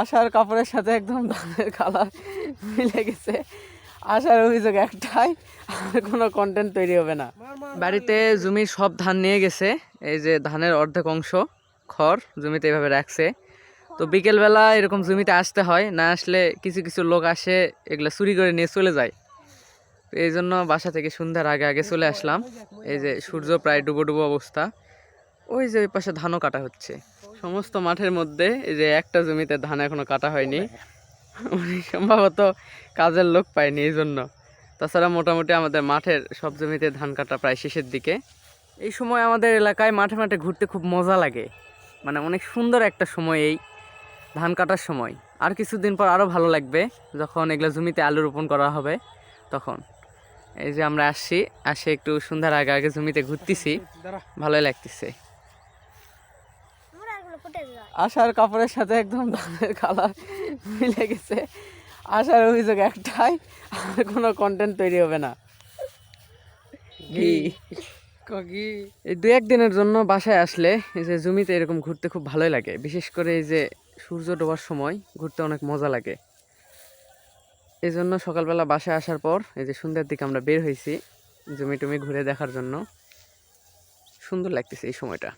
আশার কাপড়ের সাথে একদম ধানের কালার মিলে গেছে। আশার অভিযোগ একটাই, আর কোনো কন্টেন্ট তৈরি হবে না। বাড়িতে জমির সব ধান নিয়ে গেছে, এই যে ধানের অর্ধেক অংশ, খড় জমিতে এভাবে রাখছে। তো বিকেলবেলা এরকম জমিতে আসতে হয়, না আসলে কিছু কিছু লোক আসে, এগুলো চুরি করে নিয়ে চলে যায়। তো এই জন্য বাসা থেকে সন্ধ্যার আগে আগে চলে আসলাম। এই যে সূর্য প্রায় ডুবো ডুবো অবস্থা। ওই যে ওই পাশে ধানও কাটা হচ্ছে। সমস্ত মাঠের মধ্যে এই যে একটা জমিতে ধান এখনও কাটা হয়নি। উনি সম্ভবত কাজের লোক পায়নি এই জন্য। তাছাড়া মোটামুটি আমাদের মাঠের সব জমিতে ধান কাটা প্রায় শেষের দিকে। এই সময় আমাদের এলাকায় মাঠে মাঠে ঘুরতে খুব মজা লাগে। মানে অনেক সুন্দর একটা সময় এই ধান কাটার সময়। আর কিছুদিন পর আরও ভালো লাগবে যখন এগুলো জমিতে আলু রোপণ করা হবে তখন। এই যে আমরা আসছি আসে একটু সন্ধ্যার আগে আগে জমিতে ঘুরতেছি। ভালোই লাগতেছে। আশার কাপড়ের সাথে একদম ধানের কালার মিলে গেছে। আশার অভিযোগ একটাই আর কোনো কন্টেন্ট তৈরি হবে না। এই দু একদিনের জন্য বাসায় আসলে এই যে জমিতে এরকম ঘুরতে খুব ভালোই লাগে। বিশেষ করে এই যে সূর্য ডোবার সময় ঘুরতে অনেক মজা লাগে। এই জন্য সকালবেলা বাসায় আসার পর এই যে সন্ধ্যার দিকে আমরা বের হয়েছি জমি টুমি ঘুরে দেখার জন্য। সুন্দর লাগতেছে এই সময়টা।